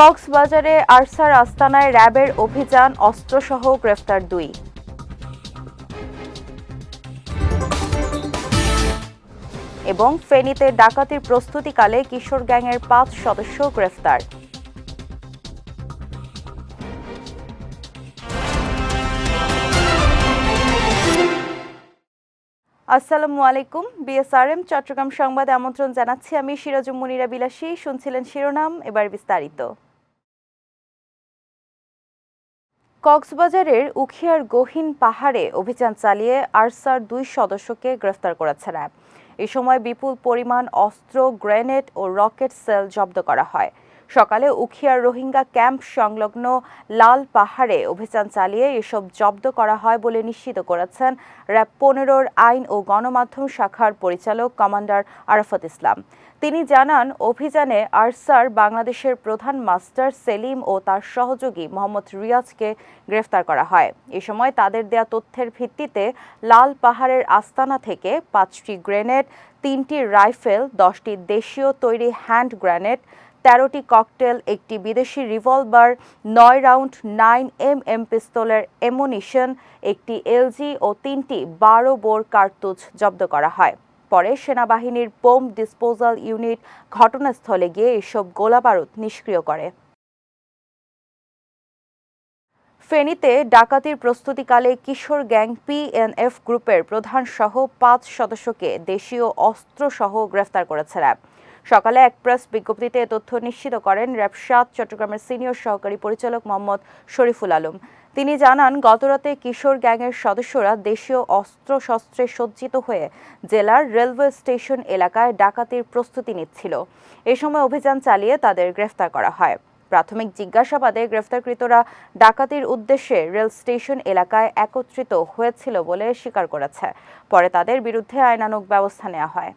কক্সবাজারে আরসার আস্তানায় র্যাবের অভিযান, অস্ত্রসহ গ্রেফতার দুই। এবং ফেনীতে ডাকাতির প্রস্তুতিকালে কিশোর গ্যাংয়ের পাঁচ সদস্য গ্রেফতার। আসসালামু আলাইকুম। বিএসআরএম, চট্টগ্রাম সংবাদে আমন্ত্রণ জানাচ্ছি আমি সিরাজুম মুনিরা বিলাসী। শুনছিলেন শিরোনাম, এবার বিস্তারিত। কক্সবাজারের উখিয়ার গহীন পাহাড়ে অভিযান চালিয়ে আরসার দুই সদস্যকে গ্রেফতার করেছে র্যাব। এ সময় বিপুল পরিমাণ অস্ত্র, গ্রেনেড ও রকেট সেল জব্দ করা হয়। সকালে উখিয়ার রোহিঙ্গা ক্যাম্প সংলগ্ন লাল পাহাড়ে অভিযান চালিয়ে এসব জব্দ করা হয় বলে নিশ্চিত করেছেন র্যাব পনেরোর আইন ও গণমাধ্যম শাখার পরিচালক কমান্ডার আরাফাত ইসলাম। তিনি জানান, অভিযানে আরসার বাংলাদেশের প্রধান মাস্টার সেলিম ও তার সহযোগী মোহাম্মদ রিয়াজকে গ্রেফতার করা হয়। এ সময় তাদের দেয়া তথ্যের ভিত্তিতে লাল পাহাড়ের আস্তানা থেকে পাঁচটি গ্রেনেড, তিনটি রাইফেল, দশটি দেশীয় তৈরি হ্যান্ড গ্রেনেড তেরোটি ককটেল, একটি বিদেশি রিভলভার, নয় রাউন্ড নাইন এম এম পিস্তলের এমোনিশন একটি এলজি ও তিনটি বারো বোর কার্তুজ জব্দ করা হয়। পরে সেনাবাহিনীর বোম ডিসপোজাল ইউনিট ঘটনাস্থলে গিয়ে এসব গোলাবারুদ নিষ্ক্রিয় করে। ফেনীতে ডাকাতির প্রস্তুতিকালে কিশোর গ্যাং পিএনএফ গ্রুপের প্রধান সহ পাঁচ সদস্যকে দেশীয় অস্ত্রসহ গ্রেফতার করেছে র্যাব। সকালে এক প্রেস বিজ্ঞপ্তিতে এ তথ্য নিশ্চিত করেন র্যাব সাত চট্টগ্রামের সিনিয়র সহকারী পরিচালক মোহাম্মদ শরীফুল আলম। তিনি জানান, গতরাতে কিশোর গ্যাংয়ের সদস্যরা দেশীয় অস্ত্রশস্ত্রে সজ্জিত হয়ে জেলার রেলওয়ে স্টেশন এলাকায় ডাকাতির প্রস্তুতি নিচ্ছিল। এ সময় অভিযান চালিয়ে তাদের গ্রেফতার করা হয়। প্রাথমিক জিজ্ঞাসাবাদে গ্রেফতারকৃতরা ডাকাতির উদ্দেশ্যে রেল স্টেশন এলাকায় একত্রিত হয়েছিল বলে স্বীকার করেছে। পরে তাদের বিরুদ্ধে আইনানুগ ব্যবস্থা নেওয়া হয়।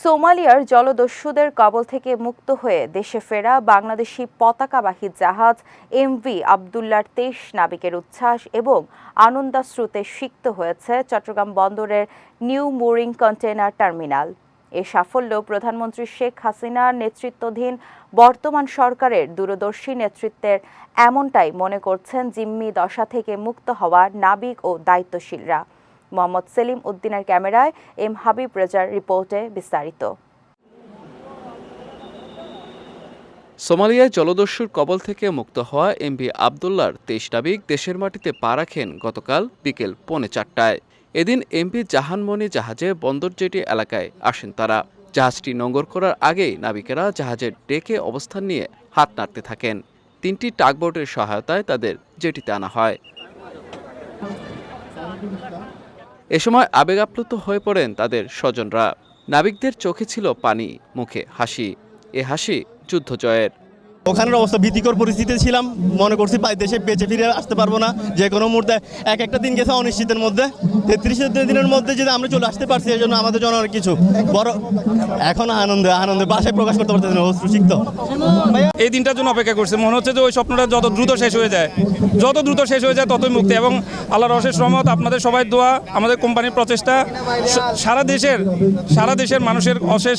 সোমালিয়ার জলদস্যুদের কবল থেকে মুক্ত হয়ে দেশে ফেরা বাংলাদেশি পতাকাবাহী জাহাজ এমভি আবদুল্লার তেইশ নাবিকের উচ্ছ্বাস এবং আনন্দাশ্রুতে সিক্ত হয়েছে চট্টগ্রাম বন্দরের নিউ মুরিং কন্টেনার টার্মিনাল। এ সাফল্য প্রধানমন্ত্রী শেখ হাসিনার নেতৃত্বাধীন বর্তমান সরকারের দূরদর্শী নেতৃত্বের এমনটাই মনে করছেন জিম্মি দশা থেকে মুক্ত হওয়া নাবিক ও দায়িত্বশীলরা। মোহাম্মদ সেলিম উদ্দিনের ক্যামেরায় এম হাবিব রেজার রিপোর্টে বিস্তারিত। সোমালিয়ায় জলদস্যুর কবল থেকে মুক্ত হওয়া এমভি আবদুল্লার তেইশ নাবিক দেশের মাটিতে পা রাখেন গতকাল বিকেল পৌনে চারটায়। এদিন এমভি জাহানমণি জাহাজে বন্দর জেটি এলাকায় আসেন তারা। জাহাজটি নোঙ্গর করার আগেই নাবিকেরা জাহাজের ডেকে অবস্থান নিয়ে হাত নাড়তে থাকেন। তিনটি টাগবোটের সহায়তায় তাদের জেটিতে আনা হয়। এ সময় আবেগাপ্লুত হয়ে পড়েন তাদের স্বজনরা। নাবিকদের চোখে ছিল পানি, মুখে হাসি। এ হাসি যুদ্ধ জয়ের ওখানের অবস্থা ভীতিকর পরিস্থিতি ছিলাম। মনে করছি পাই দেশে বেঁচে ফিরে আসতে পারব না। যে কোনো মুহূর্তে এক একটা দিন গেছে অনিশ্চিতের মধ্যে। তেত্রিশ দিনের মধ্যে যদি আমরা চলে আসতে পারছি এই জন্য আমাদের জন্য অনেক কিছু। বড় এখন আনন্দে আনন্দে বাসায় প্রকাশ করতে পারতেছি না, অশ্রু সিক্ত। এই দিনটার জন্য অপেক্ষা করছে। মনে হচ্ছে যে ওই স্বপ্নটা যত দ্রুত শেষ হয়ে যায়, যত দ্রুত শেষ হয়ে যায় ততই মুক্তি। এবং আল্লাহর অশেষ রহমত, আপনাদের সবাই দোয়া, আমাদের কোম্পানির প্রচেষ্টা সারা দেশের সারা দেশের মানুষের অশেষ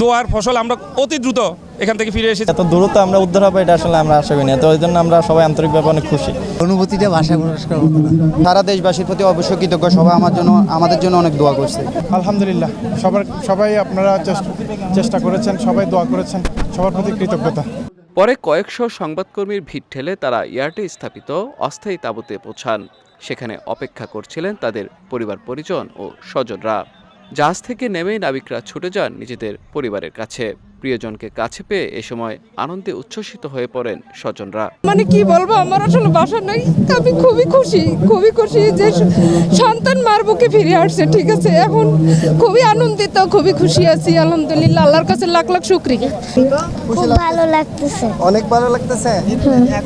দোয়ার ফসল আমরা অতি দ্রুত এখান থেকে ফিরে এসেছি। এত দূরত্ব আমরা উদ্ধার হবে এটা আসলে আমরা আশা করি না। তো ওই জন্য আমরা সবাই আন্তরিকভাবে অনেক খুশি। অনুভূতিটা ভাষায় প্রকাশ করার মতো না। সারা দেশবাসীর প্রতি অবশ্যই কৃতজ্ঞ। সবাই আমার জন্য আমাদের জন্য অনেক দোয়া করছে। আলহামদুলিল্লাহ সবার সবাই আপনারা চেষ্টা চেষ্টা করেছেন সবাই দোয়া করেছেন সবার প্রতি কৃতজ্ঞতা। পরে কয়েকশো সংবাদকর্মীর ভিড় ঠেলে তারা ইয়ার্টে স্থাপিত অস্থায়ী তাঁবুতে পৌঁছান। সেখানে অপেক্ষা করছিলেন তাদের পরিবার পরিজন ও স্বজনরা। জাহাজ থেকে নেমেই নাবিকরা ছুটে যান নিজেদের পরিবারের কাছে। প্রিয়জনকে কাছে পেয়ে এ সময় আনন্দে উচ্ছ্বসিত হয়ে পড়েন স্বজনরা। মানে কি বলব আমার আসলে বাসা নাই আমি খুবই খুশি খুবই খুশি যে সন্তান মার বুকে ফিরে আসছে ঠিক আছে? এখন খুবই আনন্দিত খুবই খুশি আছি আলহামদুলিল্লাহ আল্লাহর কাছে লাখ লাখ শুক্রিয়া। খুব ভালো লাগতেছে। অনেক ভালো লাগতেছে?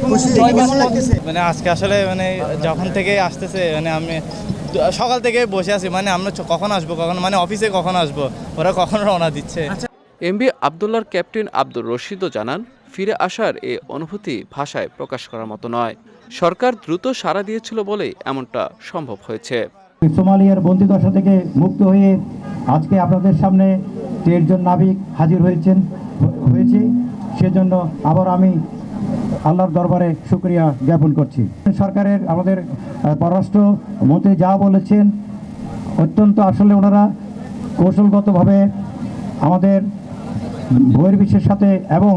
খুশি? কেমন লাগতেছে? মানে আজকে আসলে মানে যখন থেকে আসতেছে মানে আমি সকাল থেকে বসে আছি মানে আমরা কখন আসব কখন মানে অফিসে কখন আসব? ওরা কখন রওনা দিচ্ছে? এমবি আবদুল্লার ক্যাপ্টেন আব্দুর রশিদও জানান ফিরে আসার এ অনুভূতি ভাষায় প্রকাশ করার মতো নয়। সরকার দ্রুত সাড়া দিয়েছিল বলে এমনটা সম্ভব হয়েছে। সোমালিয়ার বন্দিদশা থেকে মুক্ত হয়ে আজকে আপনাদের সামনে তেরজন নাবিক হাজির হয়েছেন হয়েছে। সেজন্য আবার আমি আল্লাহর দরবারে শুক্রিয়া জ্ঞাপন করছি। সরকারের, আমাদের পররাষ্ট্র মন্ত্রী যা বলেছেন, অত্যন্ত আসলে ওনারা কৌশলগতভাবে আমাদের বহির্বিশ্বের সাথে এবং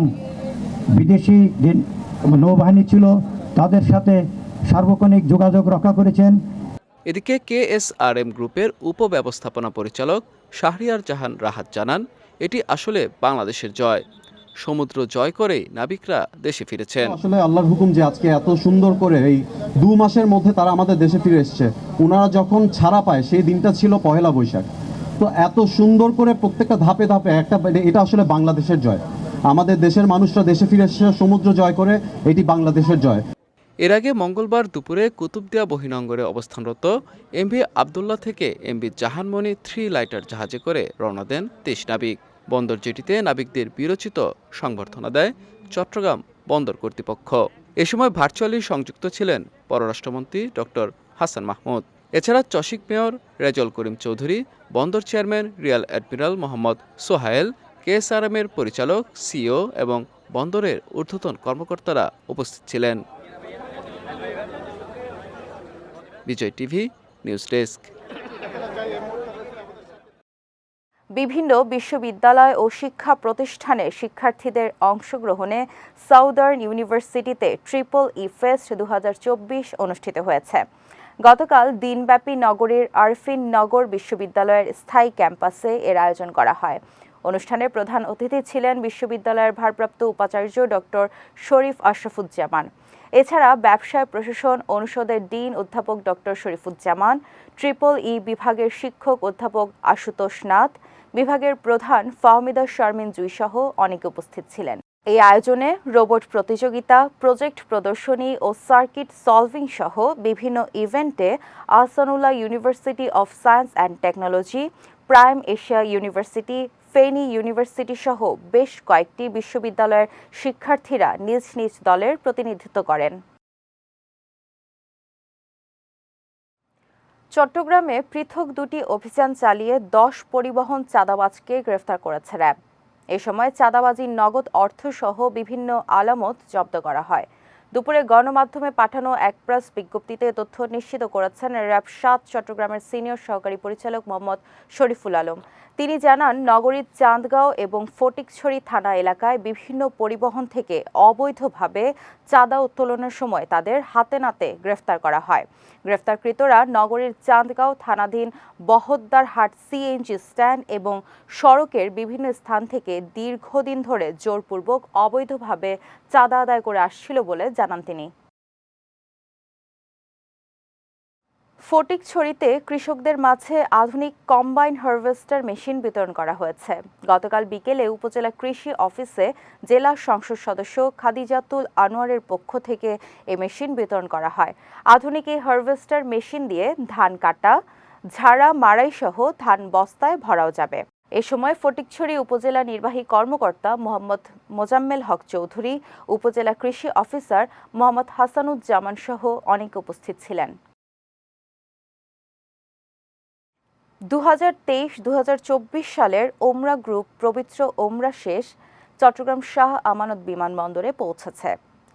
বিদেশি যে নৌবাহিনী ছিল, তাদের সাথে সার্বক্ষণিক যোগাযোগ রক্ষা করেছেন। এদিকে কেএসআরএম গ্রুপের উপব্যবস্থাপনা পরিচালক শাহরিয়ার জাহান রাহাত জানান, এটি আসলে বাংলাদেশের জয়। সমুদ্র জয় করেই নাবিকরা দেশে ফিরেছেন। আসলে আল্লাহর হুকুম যে আজকে এত সুন্দর করে এই দু মাসের মধ্যে তারা আমাদের দেশে ফিরে এসছে ওনারা যখন ছাড়া পায় সেই দিনটা ছিল পহেলা বৈশাখ। তো এত সুন্দর করে প্রত্যেকটা ধাপে ধাপে একটা এটা আসলে বাংলাদেশের জয়। আমাদের দেশের মানুষরা দেশে ফিরে এসছে সমুদ্র জয় করে এটি বাংলাদেশের জয়। এর আগে মঙ্গলবার দুপুরে কুতুবদিয়া বহিনঙ্গরে অবস্থানরত এমভি আবদুল্লাহ থেকে এমভি জাহানমণি থ্রি লাইটার জাহাজে করে রওনা দেন তেইশ নাবিক। বন্দর জেটিতে নাবিকদের বিরচিত সংবর্ধনা দেয় চট্টগ্রাম বন্দর কর্তৃপক্ষ। এ সময় ভার্চুয়ালি সংযুক্ত ছিলেন পররাষ্ট্রমন্ত্রী ডক্টর হাসান মাহমুদ। এছাড়া চসিক মেয়র রেজল করিম চৌধুরী, বন্দর chairman rear admiral Mohammad Sohail কেএসআরএমের পরিচালক সিও এবং বন্দরের ঊর্ধ্বতন কর্মকর্তারা উপস্থিত ছিলেন। Bijoy TV, news desk. বিভিন্ন বিশ্ববিদ্যালয় ও শিক্ষা প্রতিষ্ঠানে শিক্ষার্থীদের অংশগ্রহণে সাউদার্ন ইউনিভার্সিটিতে ট্রিপল ই ফেস্ট দু হাজার চব্বিশ অনুষ্ঠিত হয়েছে। গতকাল দিনব্যাপী নগরীর আরফিন নগর বিশ্ববিদ্যালয়ের স্থায়ী ক্যাম্পাসে এর আয়োজন করা হয়। অনুষ্ঠানে প্রধান অতিথি ছিলেন বিশ্ববিদ্যালয়ের ভারপ্রাপ্ত উপাচার্য ডক্টর শরীফ আশরাফুজ্জামান। এছাড়া ব্যবসায় প্রশাসন অনুষদের ডিন অধ্যাপক ডক্টর শরীফুজ্জামান, ট্রিপল ই বিভাগের শিক্ষক অধ্যাপক আশুতোষ নাথ বিভাগের প্রধান ফাহমিদা শারমিন জুই সহ অনেকে উপস্থিত ছিলেন। এই আয়োজনে রোবট প্রতিযোগিতা, প্রজেক্ট প্রদর্শনী ও সার্কিট সলভিং সহ বিভিন্ন ইভেন্টে Ahsanullah university of science and technology, prime Asia university, Feni university সহ বেশ কয়েকটি বিশ্ববিদ্যালয়ের শিক্ষার্থীরা নিজ নিজ দলের প্রতিনিধিত্ব করেন। চট্টগ্রামে পৃথক দুটি অভিযান চালিয়ে দশ পরিবহন চাঁদাবাজকে গ্রেফতার করেছে র্যাব। এ সময় চাঁদাবাজির নগদ অর্থসহ বিভিন্ন আলামত জব্দ করা হয়। দুপুরে গণমাধ্যমে পাঠানো এক প্রেস বিজ্ঞপ্তিতে তথ্য নিশ্চিত করেছেন র্যাব সাত চট্টগ্রামের সিনিয়র সহকারী পরিচালক মোহাম্মদ শরীফুল আলম। তিনি জানান, নগরীর চাঁদগাঁও এবং ফটিকছড়ি থানা এলাকায় বিভিন্ন পরিবহন থেকে অবৈধভাবে চাঁদা উত্তোলনের সময় তাদের হাতে নাতে গ্রেফতার করা হয়। গ্রেফতারকৃতরা নগরীর চাঁদগাঁও থানাধীন বহদ্দারহাট সিএনজি স্ট্যান্ড এবং সড়কের বিভিন্ন স্থান থেকে দীর্ঘদিন ধরে জোরপূর্বক অবৈধভাবে চাঁদা আদায় করে আসছিল বলে জানান তিনি। ফটিকছড়িতে কৃষকদের মাঝে আধুনিক কম্বাইন হারভেস্টার মেশিন বিতরণ করা হয়েছে। গতকাল বিকেলে উপজেলা কৃষি অফিসে জেলা সংসদ সদস্য খাদিজাতুল আনোয়ারের পক্ষ থেকে এ মেশিন বিতরণ করা হয়। আধুনিক এই হারভেস্টার মেশিন দিয়ে ধান কাটা, ঝাড়া মাড়াই সহ ধান বস্তায় ভরাও যাবে। এ সময় ফটিকছড়ি উপজেলা নির্বাহী কর্মকর্তা মোহাম্মদ মোজাম্মেল হক চৌধুরী, উপজেলা কৃষি অফিসার মোহাম্মদ হাসানুজ্জামান সহ অনেকে উপস্থিত ছিলেন। দু হাজার সালের ওমরা গ্রুপ পবিত্র ওমরা শেষ চট্টগ্রাম শাহ আমানত বিমানবন্দরে পৌঁছেছে।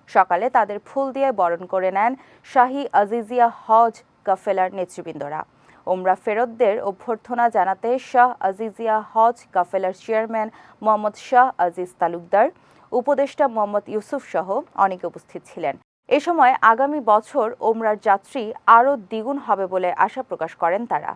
সকালে তাদের ফুল দিয়ে বরণ করে নেন শাহী আজিজিয়া হজ কাফেলার নেতৃবৃন্দরা। ওমরা ফেরতদের অভ্যর্থনা জানাতে শাহ আজিজিয়া হজ কাফেলার চেয়ারম্যান মোহাম্মদ শাহ আজিজ তালুকদার, উপদেষ্টা মোহাম্মদ ইউসুফ সহ অনেকে উপস্থিত ছিলেন। এ সময় আগামী বছর ওমরার যাত্রী আরও দ্বিগুণ হবে বলে আশা প্রকাশ করেন তারা।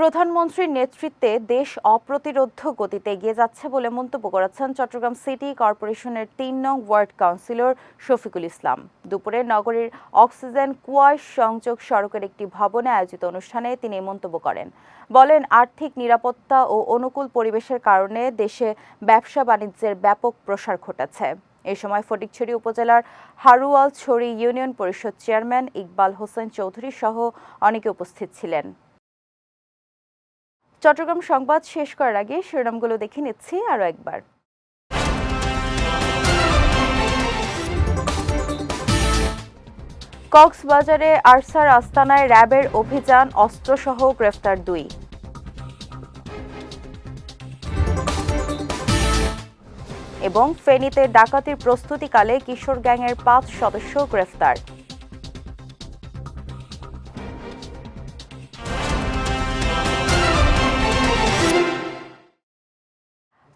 প্রধানমন্ত্রীর নেতৃত্বে দেশ অপ্রতিরোধ গতিতে এগিয়ে যাচ্ছে বলে মন্তব্য করেছেন চট্টগ্রাম সিটি কর্পোরেশনের তিন নং ওয়ার্ড কাউন্সিলর শফিকুল ইসলাম। দুপুরে নগরীর অক্সিজেন কুয়াশ সংযোগ সড়কের একটি ভবনে আয়োজিত অনুষ্ঠানে তিনি মন্তব্য করেন। বলেন, আর্থিক নিরাপত্তা ও অনুকূল পরিবেশের কারণে দেশে ব্যবসা বাণিজ্যের ব্যাপক প্রসার ঘটেছে। এ সময় ফটিকছড়ি উপজেলার হারুয়াল ছড়ি ইউনিয়ন পরিষদ চেয়ারম্যান ইকবাল হোসেন চৌধুরী সহ অনেকে উপস্থিত ছিলেন। চট্টগ্রাম সংবাদ শেষ করার আগে শিরোনামগুলো দেখে নিচ্ছি আরও একবার। কক্সবাজারে আরসার আস্তানায় র্যাবের অভিযান, অস্ত্রসহ গ্রেফতার দুই। এবং ফেনীতে ডাকাতির প্রস্তুতিকালে কিশোর গ্যাংয়ের পাঁচ সদস্য গ্রেফতার।